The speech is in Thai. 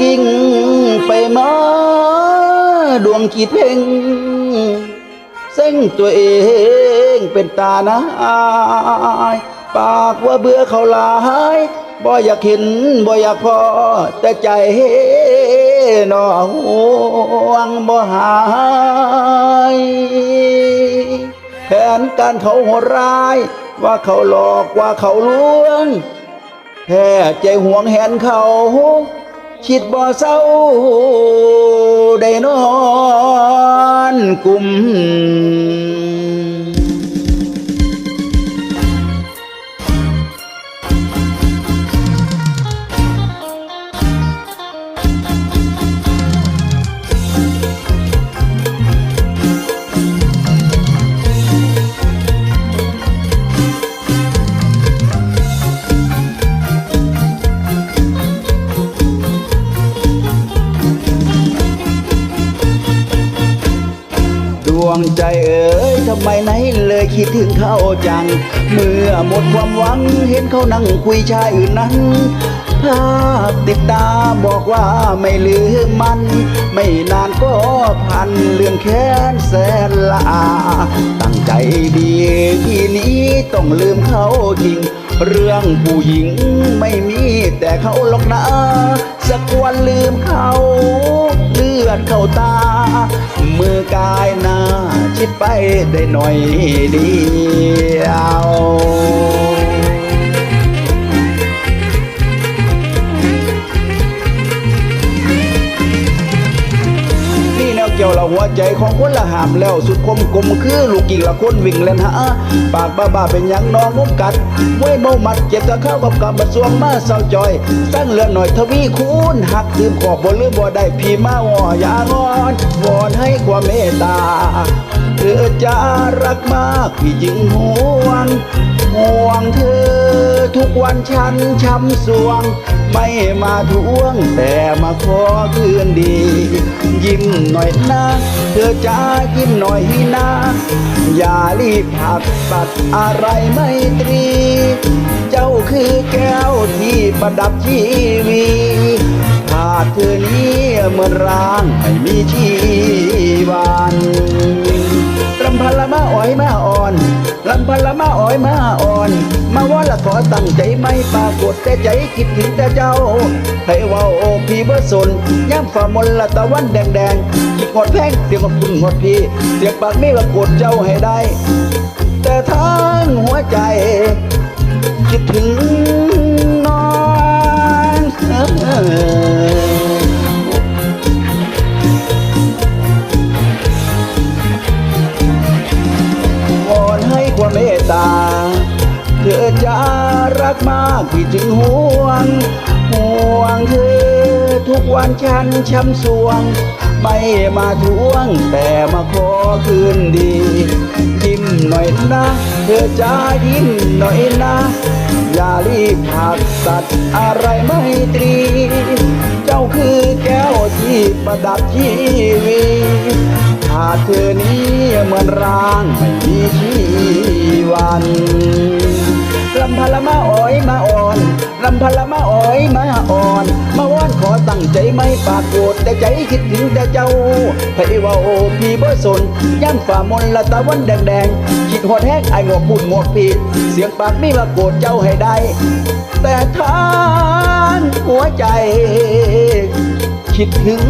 กิ้งไปมาดวงขีดเพ่งเส้งตัวเองเป็นตานะอายปากว่าเบื่อเขาลายบ่อยากเห็นบ่อยากพอ แต่ใจหนอห่วงบ่หายแผนการเขาโหดร้าย ว่าเขาหลอกว่าเขาลวงแค่ใจห่วงแหนเขา คิดบ่เศร้าได้นอนกลุ่ม วงใจเอ๋ยทำไมไหนเลยคิดถึงเขาจัง เมื่อหมดความหวังเห็นเขานั่งคุยชายอื่นนั้น ภาพติดตาบอกว่าไม่ลืมมัน ไม่นานก็พันเรื่องแค้นแสนละอาตั้งใจดีทีนี้ต้องลืมเขาจริง เรื่องผู้หญิงไม่มีแต่เขาหรอกนะ สักวันลืมเขา อดเข้าตา มือกายหน้าชิดไปได้หน่อยเดียว กี่ยวละหัวใจของคนละหามแล้วสุดคมกลมคือลูกกิ่งละคนวิ่งเล่นหาปากบ้าบ้าเป็นยังน้องมุกกัดไว้เมามัดเจ็บตะเข้ากับกับบัดสวงมาเศร้าจอยสร้างเรือนหน่อยทวีคูณหักลืมขอบบ่ลืมบ่ได้พี่มาวออย่างอนวอนให้ความเมตตาเธอจะรักมากพี่จึงห่วงห่วงเธอ ทุกวันฉันช้ำสวง ไม่มาทวงแต่มาขอคืนดี ยิ้มหน่อยนะเธอจะยิ้มหน่อยนะอย่ารีบหักตัดอะไรไม่ตรี เจ้าคือแก้วที่ประดับชีวีขาดเธอนี้เหมือนร่างไม่มีชีวันรำพันละมาอ้อยมา ละขอตั้งใจไม่ปรากฏแต่ใจคิดถึงแต่เจ้า ให้ว่าโอพี่เบอร์สนย้ำฝ่ามนละตะวันแดงแดงคิดหดแพงเสียงคุณหดพี่เสียงปากไม่ปรากดเจ้าให้ได้ แต่ทั้งหัวใจ คิดถึง พี่จึงห่วง ห่วงเธอทุกวันฉันช้ำสวง ไม่มาทวงแต่มาขอคืนดี ยิ้มหน่อยนะ เธอจะยิ้มหน่อยนะ อย่ารีบหักตัดอะไรไม่ตรี เจ้าคือแก้วที่ประดับชีวีขาดเธอนี้เหมือนร่างไม่มีชีวัน พะละมาอ้อยมาอ่อนลำพะละมาอ้อยมาอ่อน มาว่านขอตั้งใจไม่ปากโกรธแต่ใจคิดถึงแต่เจ้าให้ว่าโอพี่บอร์สนย่ำฝ่ามนละตะวันแดงแดงๆคิดหดแห้งไอ้งอกบุญงอกพี่เสียงปากไม่ว่าโกรธเจ้าให้ได้ แต่ทางหัวใจ คิดถึง